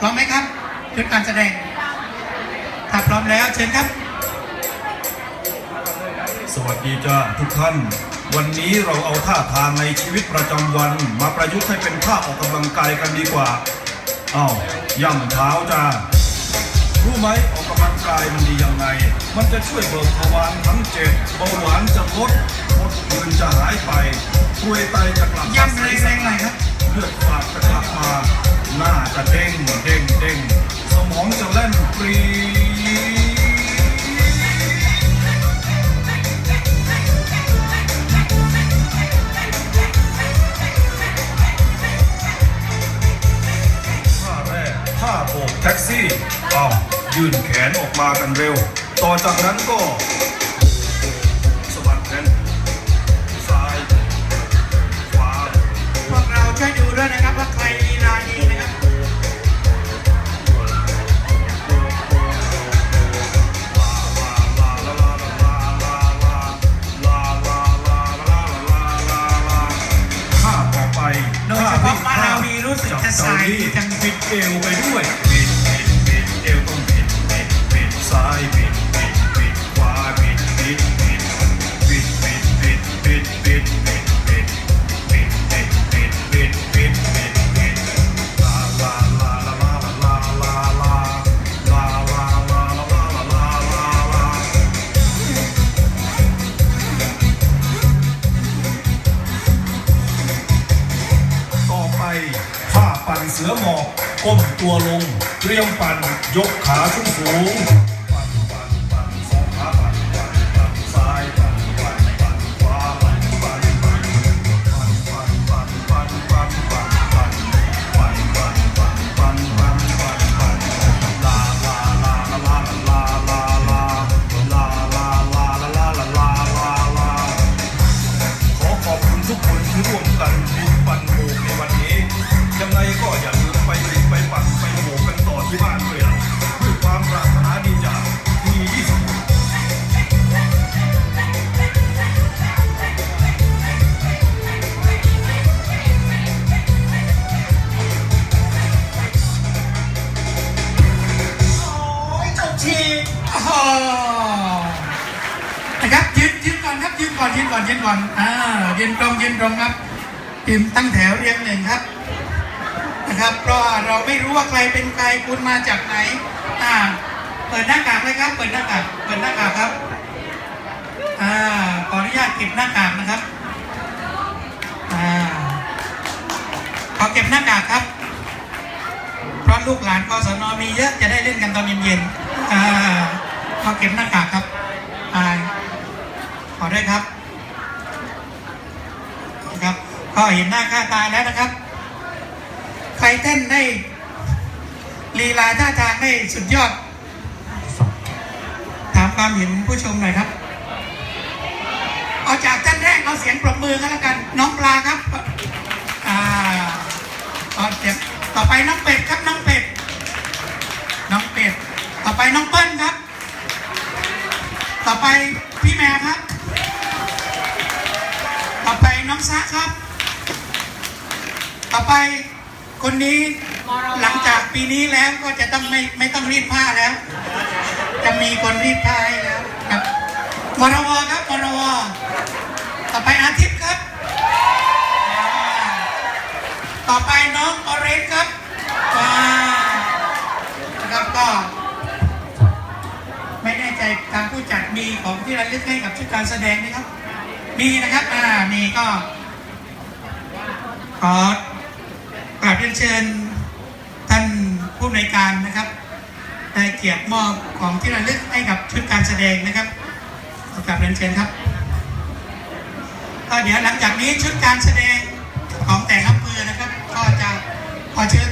พร้อมไหมครับชุดการแสดง ถ้าพร้อมแล้วเชิญครับ สวัสดีจ้าทุกท่าน วันนี้เราเอาท่าทางในชีวิตประจำวัน มาประยุกต์ให้เป็นท่าออกกำลังกายกันดีกว่าอ้าวย่ำเท้าจ้ารู้ไหมออกกำลังกายมันดียังไง มันจะช่วยเบิกทวารทั้งเจ็ดเบาหวานจะลดมดคืนจะหายไปกรวยไตจะกลับมาย่ำแรงๆหน่อยครับเลือดฝาดจะกลับมา หน้าจะเด้งเด้งเด้งสมองจะแล่นปรีท่าแรกท่าโบกแท็กซี่เอาวยื่นแขนออกมากันเร็ว ต่อจากนั้นก็ สึกจะสายจังบิดเอวไปด้วย สือหมอกก้มตัวลง เตรียมปั่นยกขาสูงสูง ที่บ้านด้วยนะด้วยความปรารถนาดีจากมีที่สุดโอ้ยจบทีโอ้โหนะครับยืนยืนก่อนครับยืนก่อนยืนก่อนยืนก่อนอ่ายืนตรงยืนตรงครับทีมตั้งแถวเรียงหนึ่งครับ นะครับเพราะเราไม่รู้ว่าใครเป็นใครคุณมาจากไหนอ่าเปิดหน้ากากเลยครับ เปิดหน้ากากเปิดหน้ากากครับอ่าขออนุญาตเก็บหน้ากากนะครับอ่าขอเก็บหน้ากากครับเพราะลูกหลานกศนมีเยอะจะได้เล่นกันตอนเย็นๆอ่าขอเก็บหน้ากากครับอ่าขอได้ครับนะครับก็เห็นหน้าค่าตาแล้วนะครับ เต้นได้ลีลาท่าทางได้สุดยอด ถามความเห็นผู้ชมหน่อยครับ เอาจากท่านแรกเอาเสียงปรบมือกันแล้วกัน น้องปลาครับอ่าต่อเสียงต่อไปน้องเป็ดครับน้องเป็ด น้องเป็ด ต่อไปน้องเปิ้ลครับ ต่อไปพี่แม่ครับ ต่อไปน้องซะครับ ต่อไป คนนี้หลังจากปีนี้แล้วก็จะต้องไม่ไม่ต้องรีดผ้าแล้ว จะมีคนรีดผ้าให้แล้วครับมรวครับมรวต่อไปอาทิตย์ครับ ต่อไปน้องออเรนจ์ครับว้าวนะครับก็ ไม่แน่ใจทางผู้จัดมีของที่ระลึกให้กับชุดการแสดงไหมครับ มีนะครับอ่ามีก็ขอ กราบเรียนเชิญท่านผู้อำนวยการนะครับได้เกียรติมอบของที่ระลึกให้กับชุดการแสดงนะครับกราบเรียนเชิญครับก็เดี๋ยวหลังจากนี้ชุดการแสดงของแต่ละอำเภอนะครับ ก็จะขอเชิญ